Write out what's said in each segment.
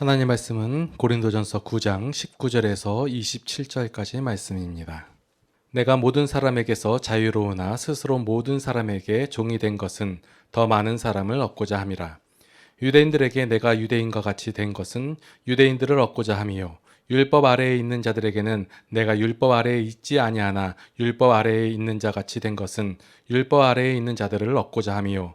하나님 말씀은 고린도전서 9장 19절에서 27절까지 말씀입니다. 내가 모든 사람에게서 자유로우나 스스로 모든 사람에게 종이 된 것은 더 많은 사람을 얻고자 함이라. 유대인들에게 내가 유대인과 같이 된 것은 유대인들을 얻고자 함이요. 율법 아래에 있는 자들에게는 내가 율법 아래에 있지 아니하나 율법 아래에 있는 자 같이 된 것은 율법 아래에 있는 자들을 얻고자 함이요.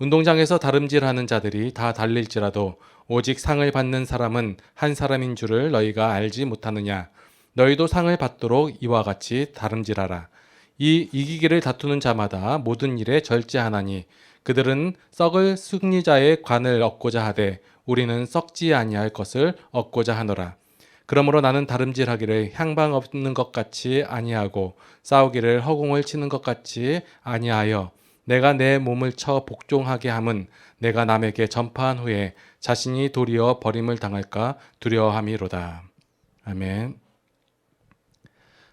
운동장에서 다름질하는 자들이 다 달릴지라도 오직 상을 받는 사람은 한 사람인 줄을 너희가 알지 못하느냐. 너희도 상을 받도록 이와 같이 다름질하라. 이 이기기를 다투는 자마다 모든 일에 절제하나니 그들은 썩을 승리자의 관을 얻고자 하되 우리는 썩지 아니할 것을 얻고자 하노라. 그러므로 나는 다름질하기를 향방 없는 것 같이 아니하고 싸우기를 허공을 치는 것 같이 아니하여 내가 내 몸을 쳐 복종하게 함은 내가 남에게 전파한 후에 자신이 도리어 버림을 당할까 두려워함이로다. 아멘.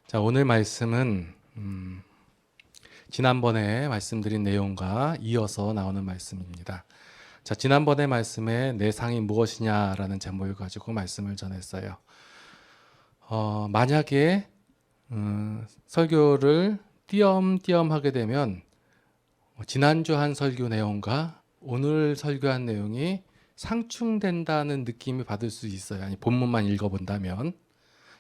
자, 오늘 말씀은 음, 지난번에 말씀드린 내용과 이어서 나오는 말씀입니다. 자, 지난번에 말씀에 내 상이 무엇이냐라는 제목을 가지고 말씀을 전했어요. 어, 만약에 음, 설교를 띄엄띄엄 하게 되면 어, 지난주 한 설교 내용과 오늘 설교한 내용이 상충된다는 느낌이 받을 수 있어요. 아니 본문만 읽어본다면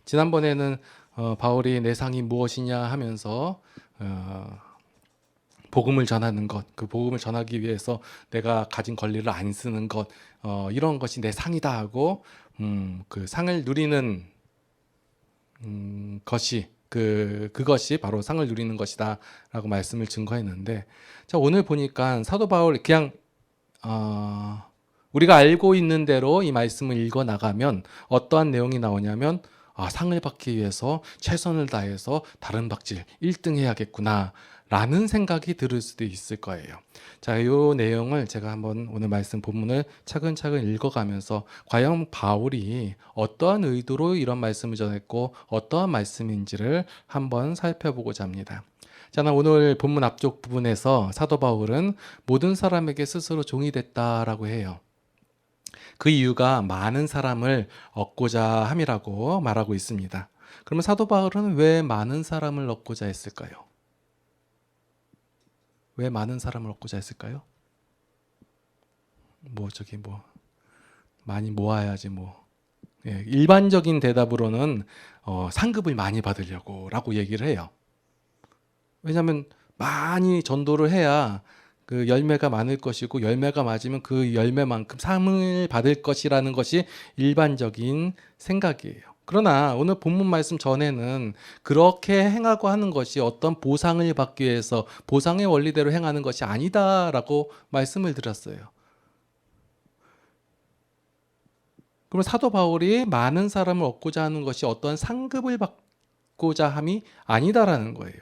지난번에는 어, 바울이 내 상이 무엇이냐 하면서 어, 복음을 전하는 것, 그 복음을 전하기 위해서 내가 가진 권리를 안 쓰는 것, 어, 이런 것이 내 상이다 하고 음, 그 상을 누리는 음, 것이 그 그것이 바로 상을 누리는 것이다라고 말씀을 증거했는데 자 오늘 보니까 사도 바울 그냥 어, 우리가 알고 있는 대로 이 말씀을 읽어 나가면 어떠한 내용이 나오냐면 아, 상을 받기 위해서 최선을 다해서 다른 박질 1등 해야겠구나. 라는 생각이 들을 수도 있을 거예요. 자, 이 내용을 제가 한번 오늘 말씀 본문을 차근차근 읽어가면서 과연 바울이 어떠한 의도로 이런 말씀을 전했고 어떠한 말씀인지를 한번 살펴보고자 합니다. 자, 나 오늘 본문 앞쪽 부분에서 사도 바울은 모든 사람에게 스스로 종이 됐다라고 해요. 그 이유가 많은 사람을 얻고자 함이라고 말하고 있습니다. 그러면 사도 바울은 왜 많은 사람을 얻고자 했을까요? 왜 많은 사람을 얻고자 했을까요? 뭐 저기 뭐 많이 모아야지 뭐 예, 일반적인 대답으로는 어, 상급을 많이 받으려고라고 얘기를 해요. 왜냐하면 많이 전도를 해야 그 열매가 많을 것이고 열매가 맞으면 그 열매만큼 상을 받을 것이라는 것이 일반적인 생각이에요. 그러나 오늘 본문 말씀 전에는 그렇게 행하고 하는 것이 어떤 보상을 받기 위해서 보상의 원리대로 행하는 것이 아니다라고 말씀을 드렸어요. 그럼 사도 바울이 많은 사람을 얻고자 하는 것이 어떤 상급을 받고자 함이 아니다라는 거예요.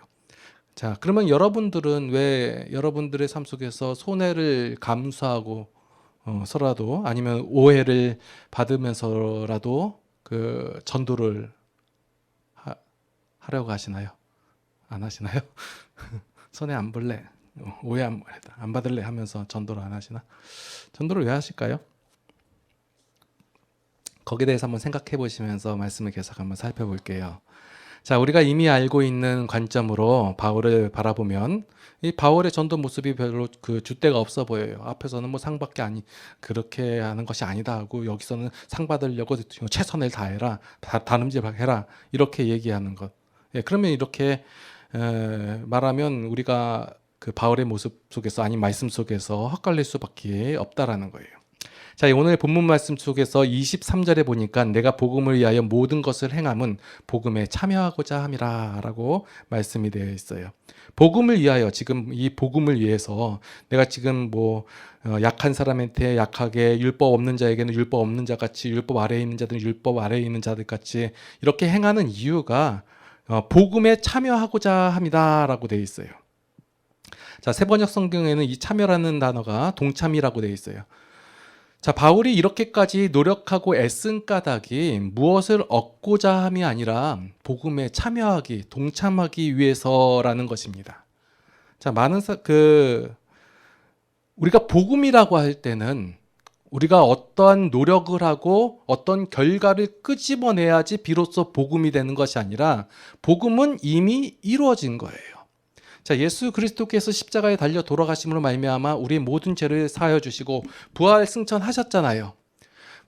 자, 그러면 여러분들은 왜 여러분들의 삶 속에서 손해를 감수하고 어, 서라도 아니면 오해를 받으면서라도 그 전도를 하, 하려고 하시나요? 안 하시나요? 손해 안 볼래? 어, 오해 안, 안 받을래 하면서 전도를 안 하시나? 전도를 왜 하실까요? 거기에 대해서 한번 생각해 보시면서 말씀을 계속 한번 살펴볼게요. 자, 우리가 이미 알고 있는 관점으로 바울을 바라보면 이 바울의 전도 모습이 별로 그 줏대가 없어 보여요. 앞에서는 뭐 상밖에 아니 그렇게 하는 것이 아니다 하고 여기서는 상 받으려고 최선을 다해라, 다, 다름질해라 이렇게 얘기하는 것. 예, 그러면 이렇게 에, 말하면 우리가 그 바울의 모습 속에서 아니 말씀 속에서 헛갈릴 수밖에 없다라는 거예요. 자, 오늘 본문 말씀 속에서 23절에 보니까 내가 복음을 위하여 모든 것을 행함은 복음에 참여하고자 함이라 라고 말씀이 되어 있어요. 복음을 위하여 지금 이 복음을 위해서 내가 지금 뭐 어, 약한 사람한테 약하게 율법 없는 자에게는 율법 없는 자 같이 율법 아래에 있는 자들은 율법 아래에 있는 자들 같이 이렇게 행하는 이유가 어, 복음에 참여하고자 합니다라고 되어 있어요. 자, 세번역 성경에는 이 참여라는 단어가 동참이라고 되어 있어요. 자, 바울이 이렇게까지 노력하고 애쓴 까닭이 무엇을 얻고자 함이 아니라 복음에 참여하기, 동참하기 위해서라는 것입니다. 자, 많은 사, 그 우리가 복음이라고 할 때는 우리가 어떠한 노력을 하고 어떤 결과를 끄집어내야지 비로소 복음이 되는 것이 아니라 복음은 이미 이루어진 거예요. 자, 예수 그리스도께서 십자가에 달려 돌아가심으로 말미암아 우리의 모든 죄를 사하여 주시고 부활 승천하셨잖아요.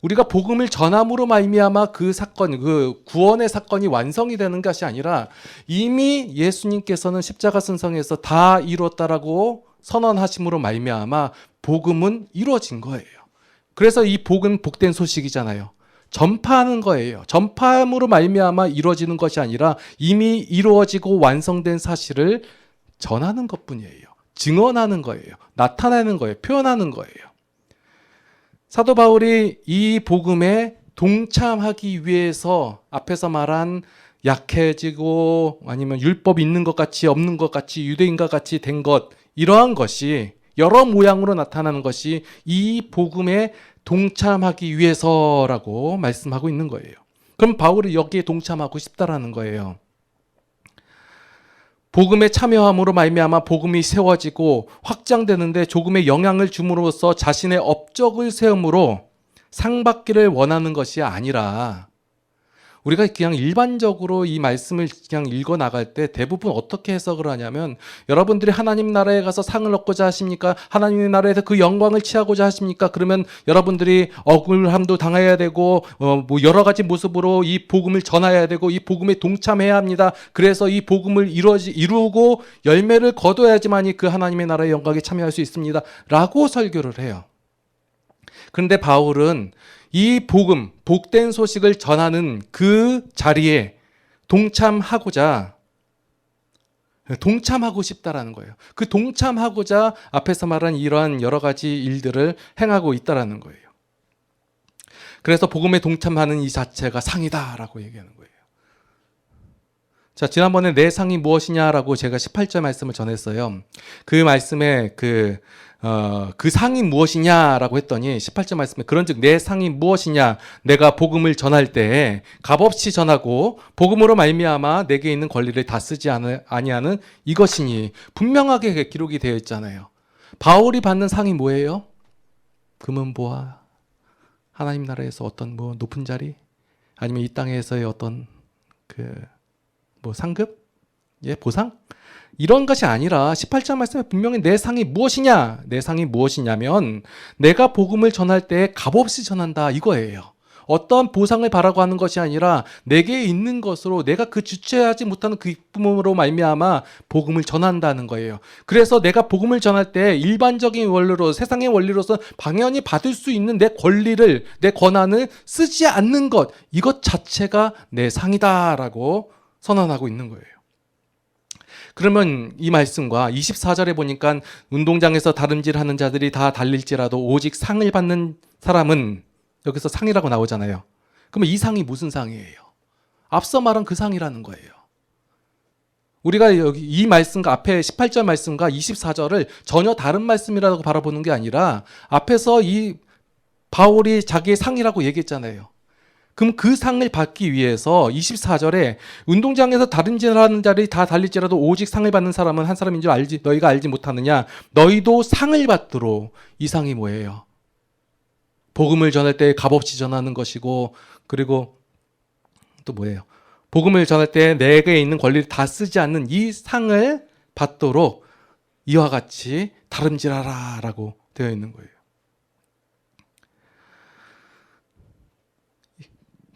우리가 복음을 전함으로 말미암아 그 사건, 그 구원의 사건이 완성이 되는 것이 아니라 이미 예수님께서는 십자가 선성에서 다 이루었다라고 선언하심으로 말미암아 복음은 이루어진 거예요. 그래서 이 복은 복된 소식이잖아요. 전파하는 거예요. 전파함으로 말미암아 이루어지는 것이 아니라 이미 이루어지고 완성된 사실을 전하는 것 뿐이에요. 증언하는 거예요. 나타내는 거예요. 표현하는 거예요. 사도 바울이 이 복음에 동참하기 위해서 앞에서 말한 약해지고 아니면 율법 있는 것 같이 없는 것 같이 유대인과 같이 된 것 이러한 것이 여러 모양으로 나타나는 것이 이 복음에 동참하기 위해서라고 말씀하고 있는 거예요. 그럼 바울이 여기에 동참하고 싶다라는 거예요. 복음에 참여함으로 말미암아 복음이 세워지고 확장되는데 조금의 영향을 줌으로써 자신의 업적을 세움으로 상 받기를 원하는 것이 아니라 우리가 그냥 일반적으로 이 말씀을 그냥 읽어 나갈 때 대부분 어떻게 해석을 하냐면 여러분들이 하나님 나라에 가서 상을 얻고자 하십니까? 하나님의 나라에서 그 영광을 취하고자 하십니까? 그러면 여러분들이 억울함도 당해야 되고 어, 뭐 여러 가지 모습으로 이 복음을 전해야 되고 이 복음에 동참해야 합니다. 그래서 이 복음을 이루어지 이루고 열매를 거둬야지만이 그 하나님의 나라의 영광에 참여할 수 있습니다.라고 설교를 해요. 그런데 바울은 이 복음, 복된 소식을 전하는 그 자리에 동참하고자 동참하고 싶다라는 거예요. 그 동참하고자 앞에서 말한 이러한 여러 가지 일들을 행하고 있다라는 거예요. 그래서 복음에 동참하는 이 자체가 상이다라고 얘기하는 거예요. 자, 지난번에 내 상이 무엇이냐라고 제가 18절 말씀을 전했어요. 그 말씀에 그 어, 그 상이 무엇이냐라고 했더니 18절 말씀에 그런즉 내 상이 무엇이냐? 내가 복음을 전할 때 값없이 전하고 복음으로 말미암아 내게 있는 권리를 다 쓰지 않- 아니하는 이것이니 분명하게 기록이 되어 있잖아요. 바울이 받는 상이 뭐예요? 금은 보아? 하나님 나라에서 어떤 뭐 높은 자리? 아니면 이 땅에서의 어떤 그 뭐 상급? 예 보상 이런 것이 아니라 18절 말씀에 분명히 내 상이 무엇이냐? 내 상이 무엇이냐면 내가 복음을 전할 때 값없이 전한다 이거예요. 어떤 보상을 바라고 하는 것이 아니라 내게 있는 것으로 내가 그 주체하지 못하는 그 기쁨으로 말미암아 복음을 전한다는 거예요. 그래서 내가 복음을 전할 때 일반적인 원리로 세상의 원리로서 당연히 받을 수 있는 내 권리를 내 권한을 쓰지 않는 것 이것 자체가 내 상이다라고 선언하고 있는 거예요. 그러면 이 말씀과 24절에 보니까 운동장에서 다름질 하는 자들이 다 달릴지라도 오직 상을 받는 사람은 여기서 상이라고 나오잖아요. 그러면 이 상이 무슨 상이에요? 앞서 말한 그 상이라는 거예요. 우리가 여기 이 말씀과 앞에 18절 말씀과 24절을 전혀 다른 말씀이라고 바라보는 게 아니라 앞에서 이 바울이 자기의 상이라고 얘기했잖아요. 그럼 그 상을 받기 위해서 24절에 운동장에서 다른 질하는 자리 다 달릴지라도 오직 상을 받는 사람은 한 사람인 줄 알지 너희가 알지 못하느냐 너희도 상을 받도록 이 상이 뭐예요? 복음을 전할 때 값없이 전하는 것이고 그리고 또 뭐예요? 복음을 전할 때 내게 있는 권리를 다 쓰지 않는 이 상을 받도록 이와 같이 다름질하라라고 되어 있는 거예요.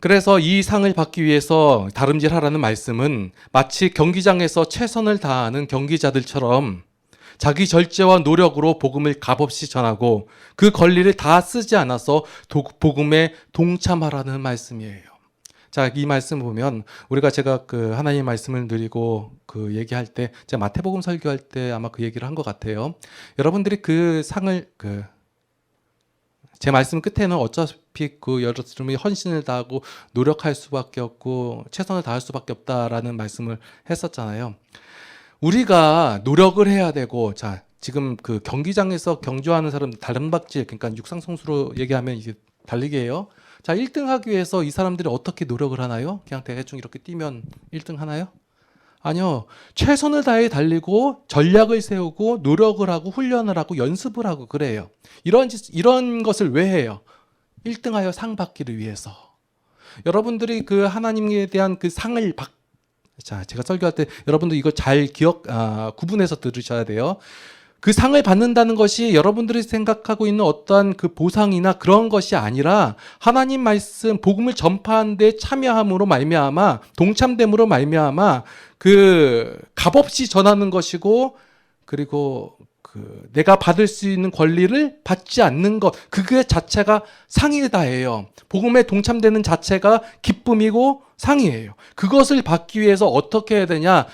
그래서 이 상을 받기 위해서 다름질하라는 말씀은 마치 경기장에서 최선을 다하는 경기자들처럼 자기 절제와 노력으로 복음을 값없이 전하고 그 권리를 다 쓰지 않아서 도- 복음에 동참하라는 말씀이에요. 자, 이 말씀 보면 우리가 제가 그 하나님 말씀을 드리고 그 얘기할 때 제가 마태복음 설교할 때 아마 그 얘기를 한 것 같아요. 여러분들이 그 상을 그 제 말씀 끝에는 어차피 그 여러분이 헌신을 다하고 노력할 수밖에 없고 최선을 다할 수밖에 없다라는 말씀을 했었잖아요. 우리가 노력을 해야 되고 자 지금 그 경기장에서 경주하는 사람 다른 박질 그러니까 육상 선수로 얘기하면 이게 달리기예요. 자 1등 하기 위해서 이 사람들이 어떻게 노력을 하나요? 그냥 대충 이렇게 뛰면 1등 하나요? 아니요. 최선을 다해 달리고 전략을 세우고 노력을 하고 훈련을 하고 연습을 하고 그래요. 이런 짓, 이런 것을 왜 해요? 1등하여 상 받기를 위해서. 여러분들이 그 하나님에 대한 그 상을 받 자, 제가 설교할 때 여러분들 이거 잘 기억 아, 구분해서 들으셔야 돼요. 그 상을 받는다는 것이 여러분들이 생각하고 있는 어떠한 그 보상이나 그런 것이 아니라 하나님 말씀 복음을 전파하는 데 참여함으로 말미암아 동참됨으로 말미암아 그 값없이 전하는 것이고 그리고 그 내가 받을 수 있는 권리를 받지 않는 것 그게 자체가 상이다예요. 복음에 동참되는 자체가 기쁨이고 상이에요. 그것을 받기 위해서 어떻게 해야 되냐?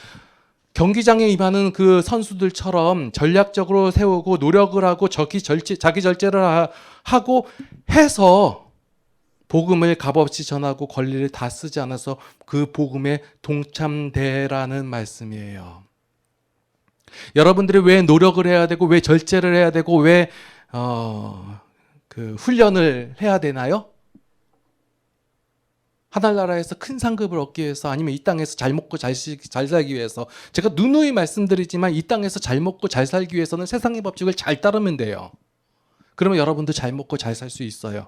경기장에 임하는 그 선수들처럼 전략적으로 세우고 노력을 하고 자기 절제 자기 절제를 하- 하고 해서 복음을 값없이 전하고 권리를 다 쓰지 않아서 그 복음에 동참되라는 말씀이에요. 여러분들이 왜 노력을 해야 되고 왜 절제를 해야 되고 왜 어, 그 훈련을 해야 되나요? 하늘나라에서 큰 상급을 얻기 위해서 아니면 이 땅에서 잘 먹고 잘, 시- 잘 살기 위해서 제가 누누이 말씀드리지만 이 땅에서 잘 먹고 잘 살기 위해서는 세상의 법칙을 잘 따르면 돼요. 그러면 여러분도 잘 먹고 잘 살 수 있어요.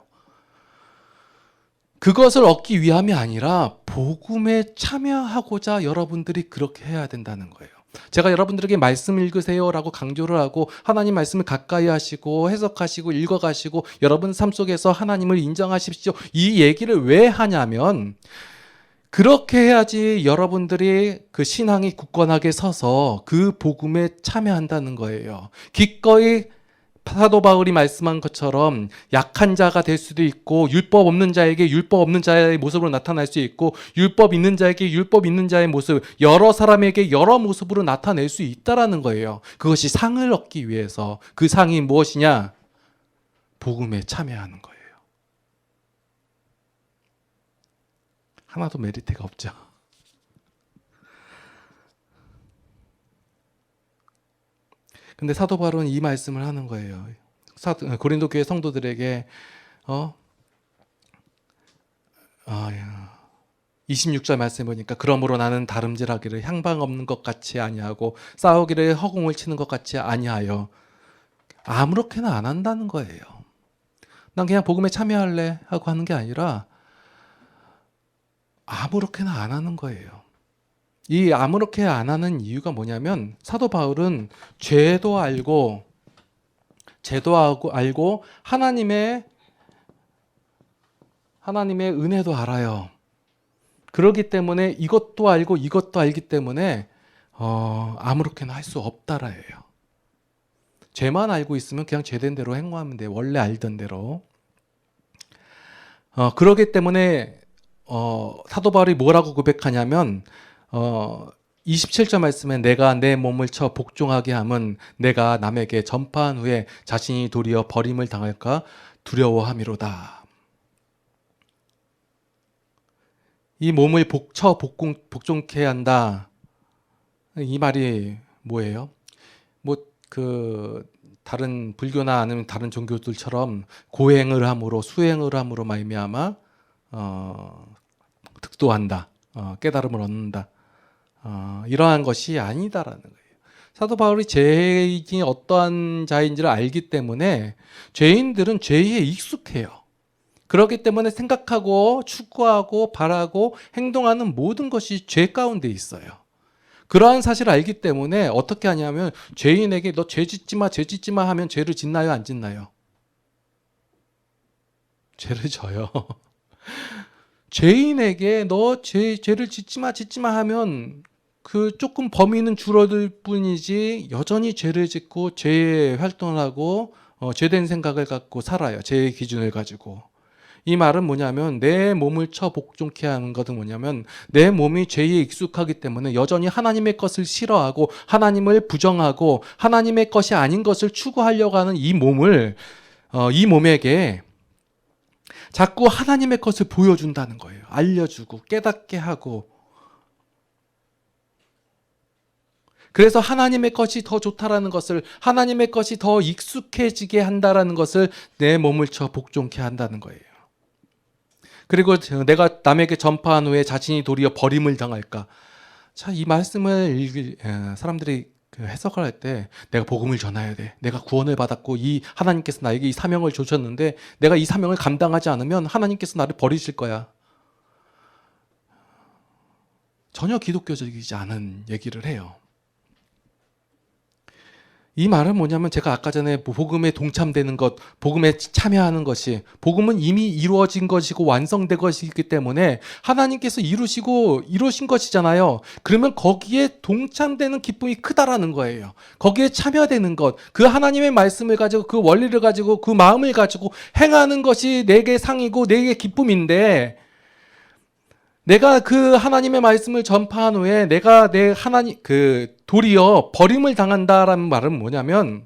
그것을 얻기 위함이 아니라 복음에 참여하고자 여러분들이 그렇게 해야 된다는 거예요. 제가 여러분들에게 말씀 읽으세요라고 강조를 하고 하나님 말씀을 가까이 하시고 해석하시고 읽어가시고 여러분 삶 속에서 하나님을 인정하십시오. 이 얘기를 왜 하냐면 그렇게 해야지 여러분들이 그 신앙이 굳건하게 서서 그 복음에 참여한다는 거예요. 기꺼이 사도 바울이 말씀한 것처럼 약한 자가 될 수도 있고 율법 없는 자에게 율법 없는 자의 모습으로 나타날 수 있고 율법 있는 자에게 율법 있는 자의 모습 여러 사람에게 여러 모습으로 나타낼 수 있다라는 거예요. 그것이 상을 얻기 위해서 그 상이 무엇이냐? 복음에 참여하는 거예요. 하나도 메리트가 없죠. 근데 사도 바울은 이 말씀을 하는 거예요. 사도, 고린도 교회 성도들에게 어? 아, 야. 26절 말씀 보니까 그러므로 나는 다름질하기를 향방 없는 것 같이 아니하고 싸우기를 허공을 치는 것 같이 아니하여 아무렇게나 안 한다는 거예요. 난 그냥 복음에 참여할래 하고 하는 게 아니라 아무렇게나 안 하는 거예요. 이 아무렇게 안 하는 이유가 뭐냐면 사도 바울은 죄도 알고 죄도 알고 하나님의 하나님의 은혜도 알아요. 그러기 때문에 이것도 알고 이것도 알기 때문에 어, 아무렇게나 할 수 없다라예요. 죄만 알고 있으면 그냥 죄된 대로 행하면 돼. 원래 알던 대로. 어, 그러기 때문에 어, 사도 바울이 뭐라고 고백하냐면 어, 27절 말씀에 내가 내 몸을 쳐 복종하게 함은 내가 남에게 전파한 후에 자신이 도리어 버림을 당할까 두려워함이로다. 이 몸을 복쳐 복공, 복종케 한다. 이 말이 뭐예요? 뭐 그 다른 불교나 아니면 다른 종교들처럼 고행을 함으로 수행을 함으로 말미암아 어, 득도한다, 어, 깨달음을 얻는다. 어, 이러한 것이 아니다라는 거예요. 사도 바울이 죄인이 어떠한 자인지를 알기 때문에 죄인들은 죄에 익숙해요. 그렇기 때문에 생각하고 추구하고 바라고 행동하는 모든 것이 죄 가운데 있어요. 그러한 사실을 알기 때문에 어떻게 하냐면 죄인에게 너 죄 짓지 마, 죄 짓지 마 하면 죄를 짓나요, 안 짓나요? 죄를 져요. 죄인에게 너 죄, 죄를 짓지 마, 짓지 마 하면 그 조금 범위는 줄어들 뿐이지 여전히 죄를 짓고 죄에 활동하고 어, 죄된 생각을 갖고 살아요. 죄의 기준을 가지고. 이 말은 뭐냐면 내 몸을 쳐 복종케 하는 것은 뭐냐면 내 몸이 죄에 익숙하기 때문에 여전히 하나님의 것을 싫어하고 하나님을 부정하고 하나님의 것이 아닌 것을 추구하려고 하는 이 몸을 어, 이 몸에게 자꾸 하나님의 것을 보여준다는 거예요. 알려주고 깨닫게 하고 그래서 하나님의 것이 더 좋다라는 것을 하나님의 것이 더 익숙해지게 한다라는 것을 내 몸을 쳐 복종케 한다는 거예요. 그리고 내가 남에게 전파한 후에 자신이 도리어 버림을 당할까? 자, 이 말씀을 사람들이 그 해석을 할 때 내가 복음을 전해야 돼. 내가 구원을 받았고 이 하나님께서 나에게 이 사명을 주셨는데 내가 이 사명을 감당하지 않으면 하나님께서 나를 버리실 거야. 전혀 기독교적이지 않은 얘기를 해요. 이 말은 뭐냐면 제가 아까 전에 복음에 동참되는 것, 복음에 참여하는 것이 복음은 이미 이루어진 것이고 완성된 것이기 때문에 하나님께서 이루시고 이루신 것이잖아요. 그러면 거기에 동참되는 기쁨이 크다라는 거예요. 거기에 참여되는 것, 그 하나님의 말씀을 가지고 그 원리를 가지고 그 마음을 가지고 행하는 것이 내게 상이고 내게 기쁨인데 내가 그 하나님의 말씀을 전파한 후에 내가 내 하나님 그 도리어 버림을 당한다라는 말은 뭐냐면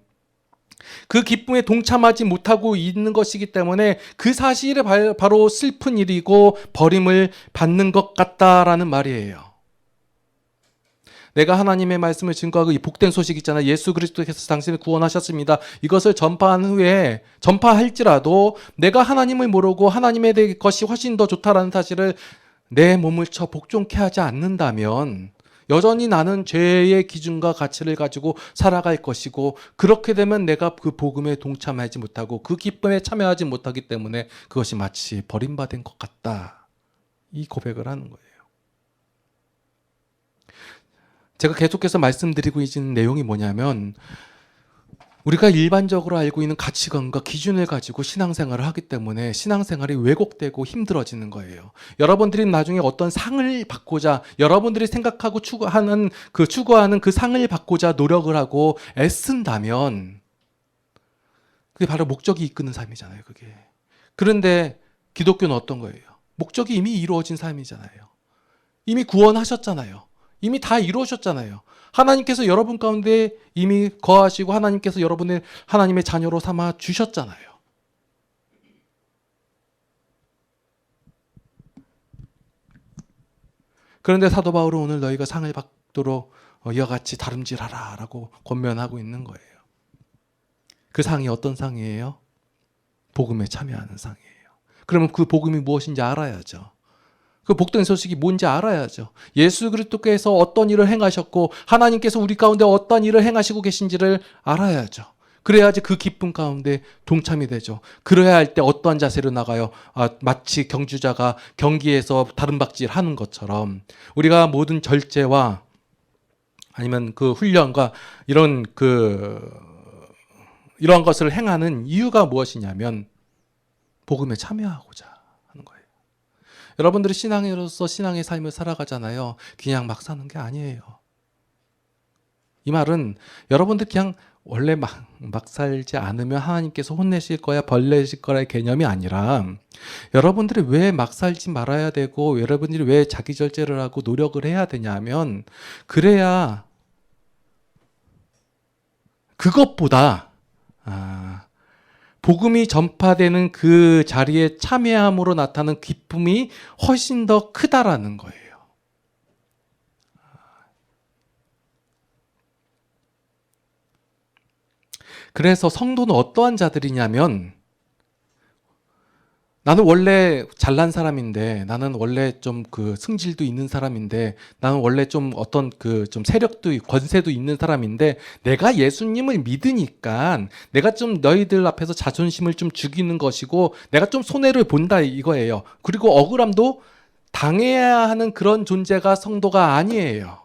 그 기쁨에 동참하지 못하고 있는 것이기 때문에 그 사실이 바- 바로 슬픈 일이고 버림을 받는 것 같다라는 말이에요. 내가 하나님의 말씀을 증거하고 이 복된 소식 있잖아요. 예수 그리스도께서 당신을 구원하셨습니다. 이것을 전파한 후에 전파할지라도 내가 하나님을 모르고 하나님의 대- 것이 훨씬 더 좋다라는 사실을 내 몸을 쳐 복종케 하지 않는다면 여전히 나는 죄의 기준과 가치를 가지고 살아갈 것이고 그렇게 되면 내가 그 복음에 동참하지 못하고 그 기쁨에 참여하지 못하기 때문에 그것이 마치 버림받은 것 같다. 이 고백을 하는 거예요. 제가 계속해서 말씀드리고 있는 내용이 뭐냐면 우리가 일반적으로 알고 있는 가치관과 기준을 가지고 신앙생활을 하기 때문에 신앙생활이 왜곡되고 힘들어지는 거예요. 여러분들이 나중에 어떤 상을 받고자 여러분들이 생각하고 추구하는 그 추구하는 그 상을 받고자 노력을 하고 애쓴다면 그게 바로 목적이 이끄는 삶이잖아요, 그게. 그런데 기독교는 어떤 거예요? 목적이 이미 이루어진 삶이잖아요. 이미 구원하셨잖아요. 이미 다 이루어졌잖아요. 하나님께서 여러분 가운데 이미 거하시고 하나님께서 여러분을 하나님의 자녀로 삼아 주셨잖아요. 그런데 사도 바울은 오늘 너희가 상을 받도록 어, 이와 같이 다름질하라 라고 권면하고 있는 거예요. 그 상이 어떤 상이에요? 복음에 참여하는 상이에요. 그러면 그 복음이 무엇인지 알아야죠. 그 복된 소식이 뭔지 알아야죠. 예수 그리스도께서 어떤 일을 행하셨고 하나님께서 우리 가운데 어떤 일을 행하시고 계신지를 알아야죠. 그래야지 그 기쁨 가운데 동참이 되죠. 그래야 할 때 어떠한 자세로 나가요? 아, 마치 경주자가 경기에서 다른 박질 하는 것처럼 우리가 모든 절제와 아니면 그 훈련과 이런 그 이러한 것을 행하는 이유가 무엇이냐면 복음에 참여하고자. 여러분들이 신앙인으로서 신앙의 삶을 살아가잖아요. 그냥 막 사는 게 아니에요. 이 말은 여러분들 그냥 원래 막, 막 살지 않으면 하나님께서 혼내실 거야, 벌 내실 거라의 개념이 아니라 여러분들이 왜 막 살지 말아야 되고 여러분들이 왜 자기 절제를 하고 노력을 해야 되냐면 그래야 그것보다 아, 복음이 전파되는 그 자리에 참여함으로 나타나는 기쁨이 훨씬 더 크다라는 거예요. 그래서 성도는 어떠한 자들이냐면 나는 원래 잘난 사람인데 나는 원래 좀 그 승질도 있는 사람인데 나는 원래 좀 어떤 그 좀 세력도 있- 권세도 있는 사람인데 내가 예수님을 믿으니까 내가 좀 너희들 앞에서 자존심을 좀 죽이는 것이고 내가 좀 손해를 본다 이거예요. 그리고 억울함도 당해야 하는 그런 존재가 성도가 아니에요.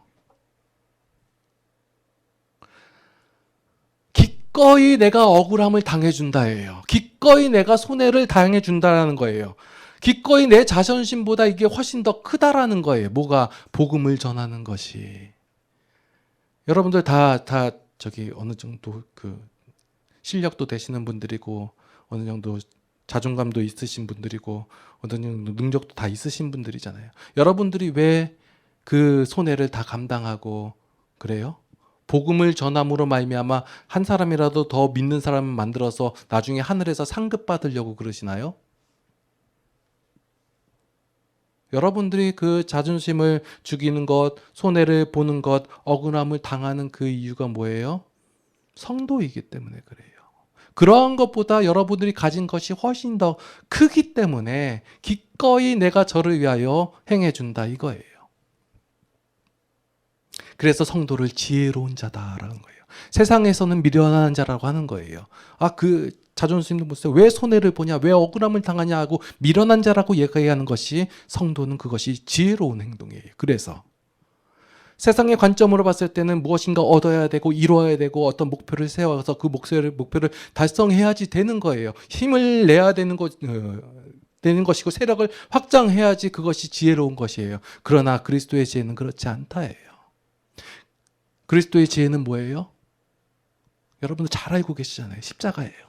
기꺼이 내가 억울함을 당해준다예요. 기 꺼이 내가 손해를 당해 준다라는 거예요. 기꺼이 내 자존심보다 이게 훨씬 더 크다라는 거예요. 뭐가 복음을 전하는 것이. 여러분들 다다 저기 어느 정도 그 실력도 되시는 분들이고 어느 정도 자존감도 있으신 분들이고 어느 정도 능력도 다 있으신 분들이잖아요. 여러분들이 왜 그 손해를 다 감당하고 그래요? 복음을 전함으로 말미암아 한 사람이라도 더 믿는 사람을 만들어서 나중에 하늘에서 상급 받으려고 그러시나요? 여러분들이 그 자존심을 죽이는 것, 손해를 보는 것, 억울함을 당하는 그 이유가 뭐예요? 성도이기 때문에 그래요. 그러한 것보다 여러분들이 가진 것이 훨씬 더 크기 때문에 기꺼이 내가 저를 위하여 행해준다 이거예요. 그래서 성도를 지혜로운 자다라는 거예요. 세상에서는 미련한 자라고 하는 거예요. 아, 그 자존심도 보세요. 왜 손해를 보냐? 왜 억울함을 당하냐 하고 미련한 자라고 얘기하는 것이 성도는 그것이 지혜로운 행동이에요. 그래서 세상의 관점으로 봤을 때는 무엇인가 얻어야 되고 이루어야 되고 어떤 목표를 세워서 그 목표를 목표를 달성해야지 되는 거예요. 힘을 내야 되는 것 어, 되는 것이고 세력을 확장해야지 그것이 지혜로운 것이에요. 그러나 그리스도의 지혜는 그렇지 않다예요. 그리스도의 지혜는 뭐예요? 여러분들 잘 알고 계시잖아요. 십자가예요.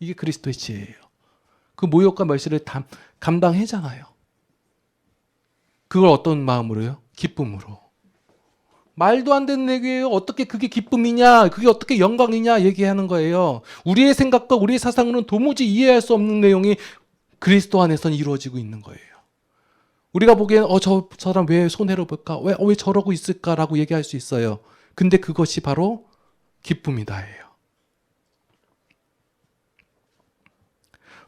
이게 그리스도의 지혜예요. 그 모욕과 멸시를 담, 감당하잖아요. 그걸 어떤 마음으로요? 기쁨으로. 말도 안 되는 얘기예요. 어떻게 그게 기쁨이냐? 그게 어떻게 영광이냐? 얘기하는 거예요. 우리의 생각과 우리의 사상으로는 도무지 이해할 수 없는 내용이 그리스도 안에서는 이루어지고 있는 거예요. 우리가 보기엔 어 저 사람 왜 손해를 볼까? 왜, 어, 왜 저러고 있을까라고 얘기할 수 있어요. 근데 그것이 바로 기쁨이다예요.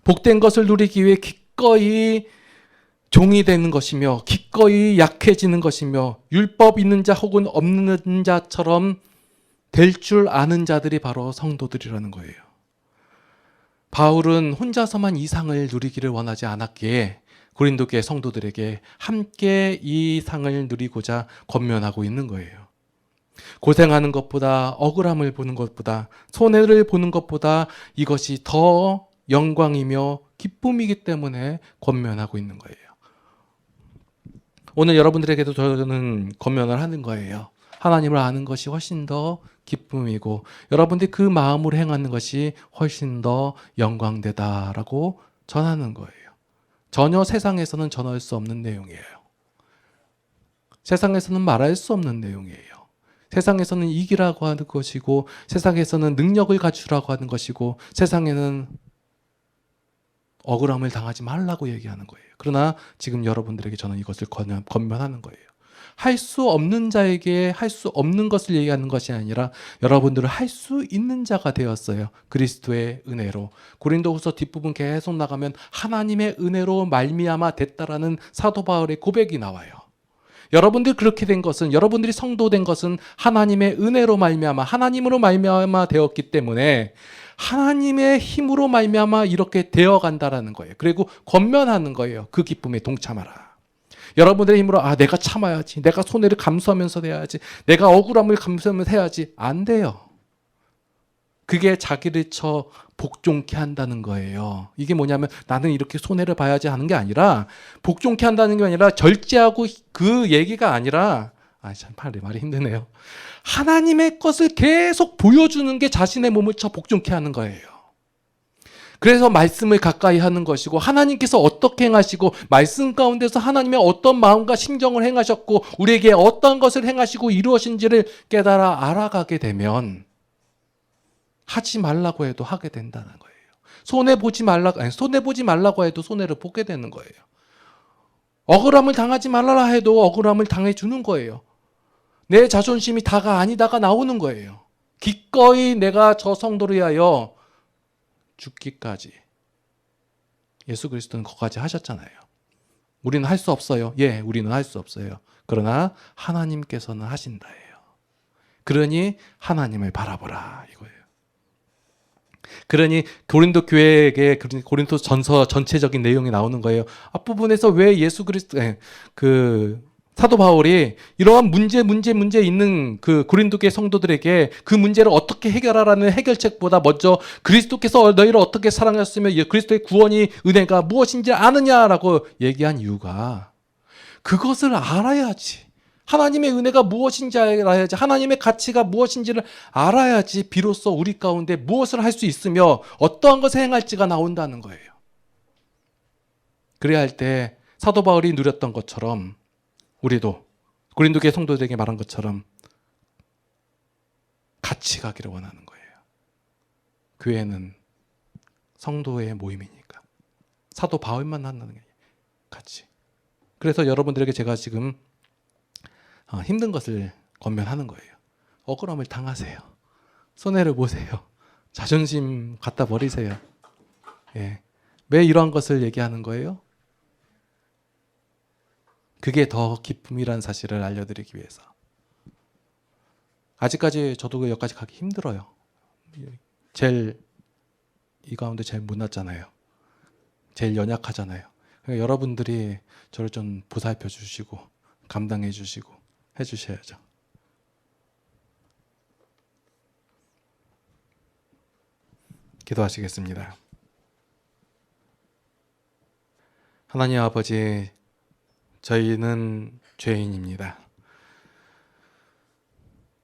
복된 것을 누리기 위해 기꺼이 종이 되는 것이며 기꺼이 약해지는 것이며 율법 있는 자 혹은 없는 자처럼 될 줄 아는 자들이 바로 성도들이라는 거예요. 바울은 혼자서만 이상을 누리기를 원하지 않았기에 고린도 교회 성도들에게 함께 이 상을 누리고자 권면하고 있는 거예요. 고생하는 것보다 억울함을 보는 것보다 손해를 보는 것보다 이것이 더 영광이며 기쁨이기 때문에 권면하고 있는 거예요. 오늘 여러분들에게도 저는 권면을 하는 거예요. 하나님을 아는 것이 훨씬 더 기쁨이고 여러분들이 그 마음으로 행하는 것이 훨씬 더 영광되다라고 전하는 거예요. 전혀 세상에서는 전할 수 없는 내용이에요. 세상에서는 말할 수 없는 내용이에요. 세상에서는 이기라고 하는 것이고 세상에서는 능력을 갖추라고 하는 것이고 세상에는 억울함을 당하지 말라고 얘기하는 거예요. 그러나 지금 여러분들에게 저는 이것을 권- 권면하는 거예요. 할 수 없는 자에게 할 수 없는 것을 얘기하는 것이 아니라 여러분들은 할수 있는 자가 되었어요. 그리스도의 은혜로. 고린도후서 뒷부분 계속 나가면 하나님의 은혜로 말미암아 됐다라는 사도 바울의 고백이 나와요. 여러분들 그렇게 된 것은 여러분들이 성도 된 것은 하나님의 은혜로 말미암아 하나님으로 말미암아 되었기 때문에 하나님의 힘으로 말미암아 이렇게 되어 간다라는 거예요. 그리고 권면하는 거예요. 그 기쁨에 동참하라. 여러분들의 힘으로 아 내가 참아야지. 내가 손해를 감수하면서 해야지. 내가 억울함을 감수하면서 해야지. 안 돼요. 그게 자기를 쳐 복종케 한다는 거예요. 이게 뭐냐면 나는 이렇게 손해를 봐야지 하는 게 아니라 복종케 한다는 게 아니라 절제하고 그 얘기가 아니라 아참 말이 말이 힘드네요. 하나님의 것을 계속 보여주는 게 자신의 몸을 쳐 복종케 하는 거예요. 그래서 말씀을 가까이 하는 것이고 하나님께서 어떻게 행하시고 말씀 가운데서 하나님의 어떤 마음과 심정을 행하셨고 우리에게 어떤 것을 행하시고 이루어진지를 깨달아 알아가게 되면 하지 말라고 해도 하게 된다는 거예요. 손해 보지 말라 손해 보지 말라고 해도 손해를 보게 되는 거예요. 억울함을 당하지 말라 해도 억울함을 당해 주는 거예요. 내 자존심이 다가 아니다가 나오는 거예요. 기꺼이 내가 저 성도를 위하여 죽기까지. 예수 그리스도는 거기까지 하셨잖아요. 우리는 할 수 없어요. 예, 우리는 할 수 없어요. 그러나 하나님께서는 하신다예요. 그러니 하나님을 바라보라 이거예요. 그러니 고린도 교회에게 고린도 전서 전체적인 내용이 나오는 거예요. 앞부분에서 왜 예수 그리스도 예, 그 사도 바울이 이러한 문제 문제 문제 있는 그 고린도계 성도들에게 그 문제를 어떻게 해결하라는 해결책보다 먼저 그리스도께서 너희를 어떻게 사랑하셨으며 그리스도의 구원이 은혜가 무엇인지 아느냐라고 얘기한 이유가 그것을 알아야지 하나님의 은혜가 무엇인지 알아야지 하나님의 가치가 무엇인지를 알아야지 비로소 우리 가운데 무엇을 할 수 있으며 어떠한 것을 행할지가 나온다는 거예요. 그래야 할 때 사도 바울이 누렸던 것처럼 우리도 고린도 교회 성도들에게 말한 것처럼 같이 가기를 원하는 거예요. 교회는 성도의 모임이니까 사도 바울만 만나는 게 같이. 그래서 여러분들에게 제가 지금 어, 힘든 것을 권면하는 거예요. 억울함을 당하세요. 손해를 보세요. 자존심 갖다 버리세요. 예. 왜 이러한 것을 얘기하는 거예요? 그게 더 기쁨이라는 사실을 알려드리기 위해서. 아직까지 저도 그 여기까지 가기 힘들어요. 제일 이 가운데 제일 못났잖아요. 제일 연약하잖아요. 그러니까 여러분들이 저를 좀 보살펴 주시고 감당해 주시고 해 주셔야죠. 기도하시겠습니다. 하나님 아버지, 저희는 죄인입니다.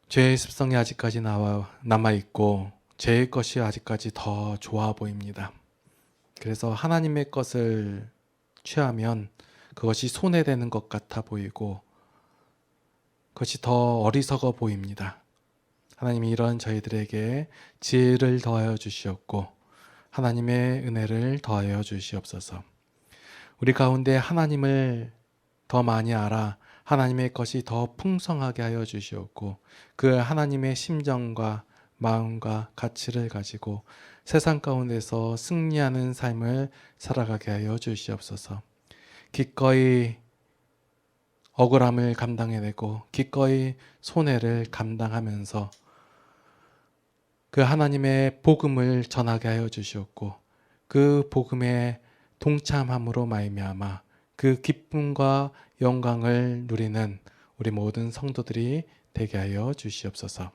죄의 습성이 아직까지 남아 있고 죄의 것이 아직까지 더 좋아 보입니다. 그래서 하나님의 것을 취하면 그것이 손해되는 것 같아 보이고 그것이 더 어리석어 보입니다. 하나님이 이런 저희들에게 지혜를 더하여 주시옵고 하나님의 은혜를 더하여 주시옵소서. 우리 가운데 하나님을 더 많이 알아 하나님의 것이 더 풍성하게 하여 주시옵고 그 하나님의 심정과 마음과 가치를 가지고 세상 가운데서 승리하는 삶을 살아가게 하여 주시옵소서. 기꺼이 억울함을 감당해내고 기꺼이 손해를 감당하면서 그 하나님의 복음을 전하게 하여 주시옵고 그 복음에 동참함으로 말미암아 그 기쁨과 영광을 누리는 우리 모든 성도들이 되게 하여 주시옵소서.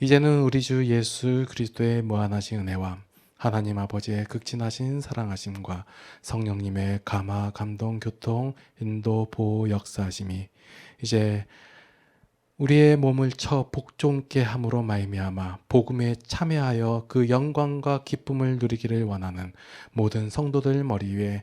이제는 우리 주 예수 그리스도의 무한하신 은혜와 하나님 아버지의 극진하신 사랑하심과 성령님의 감화, 감동, 교통, 인도, 보호, 역사하심이 이제 우리의 몸을 쳐 복종케 함으로 말미암아 복음에 참여하여 그 영광과 기쁨을 누리기를 원하는 모든 성도들 머리 위에